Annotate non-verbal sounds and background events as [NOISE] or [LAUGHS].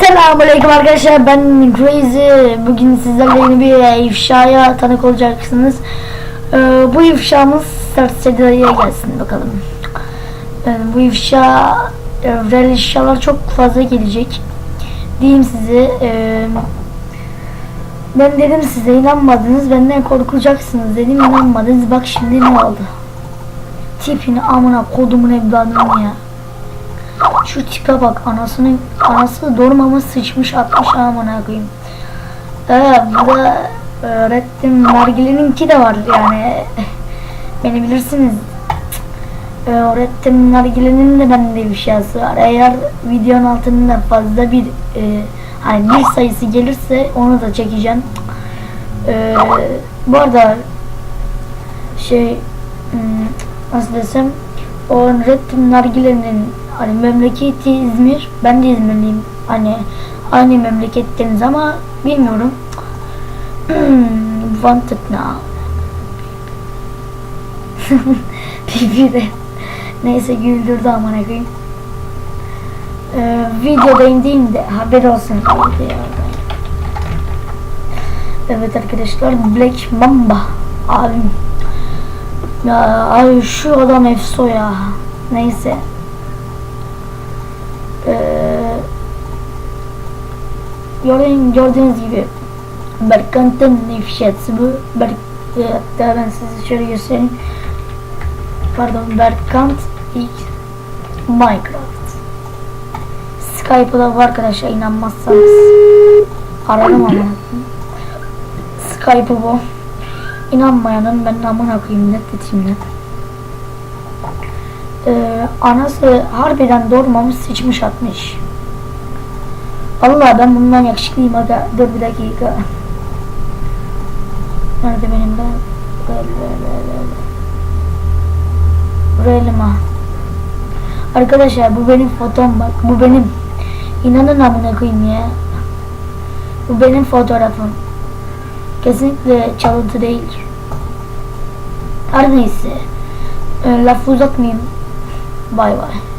Selamünaleyküm arkadaşlar ben Crazy. Bugün sizlerle yeni bir ifşaya tanık olacaksınız. Ee, bu ifşamız Sertsedi'ye gelsin bakalım. Ee, bu ifşa e, real ifşalar çok fazla gelecek. Diyeyim size ee, ben dedim size inanmadınız benden korkacaksınız dedim inanmadınız. Bak şimdi ne oldu? Tipini amına kodumun evladını ya şu tipe bak anasının anası doğurmama sıçmış atmış amına koyayım. Ee, burada öğrettim nargileninki de var yani. [LAUGHS] Beni bilirsiniz. Ee, öğrettim nargilenin de bende bir şeysi var. Eğer videonun altında fazla bir e, hani bir sayısı gelirse onu da çekeceğim. Ee, bu arada şey hmm, nasıl desem o öğrettim nargilenin hani memleketi İzmir. Ben de İzmirliyim. Hani aynı memleketteniz ama bilmiyorum. [CLEARS THROAT] Wanted now. [LAUGHS] bir de neyse güldürdü amına koyayım. Ee, videoda indiğim de haber olsun. Evet arkadaşlar Black Mamba abim. Ya ay şu adam efso ya. Neyse. Gördüğün, gördüğünüz gibi Berkant'ın ifşası bu. Berk, e, hatta ben size şöyle göstereyim. Pardon Berkant ilk Minecraft. Skype'da var arkadaşlar inanmazsanız. Aradım ama. Skype'ı bu. İnanmayanın ben amına koyayım net etimle. Ee, anası harbiden doğurmamış sıçmış atmış. Allah ben bundan yakışıklıyım aga. Dur bir dakika. Nerede benim ben? Relima. Arkadaşlar bu benim fotom bak. Bu benim. İnanın amına koyayım ya. Bu benim fotoğrafım. Kesinlikle çalıntı değildir. Her neyse. E, lafı uzatmayayım. Bay bay.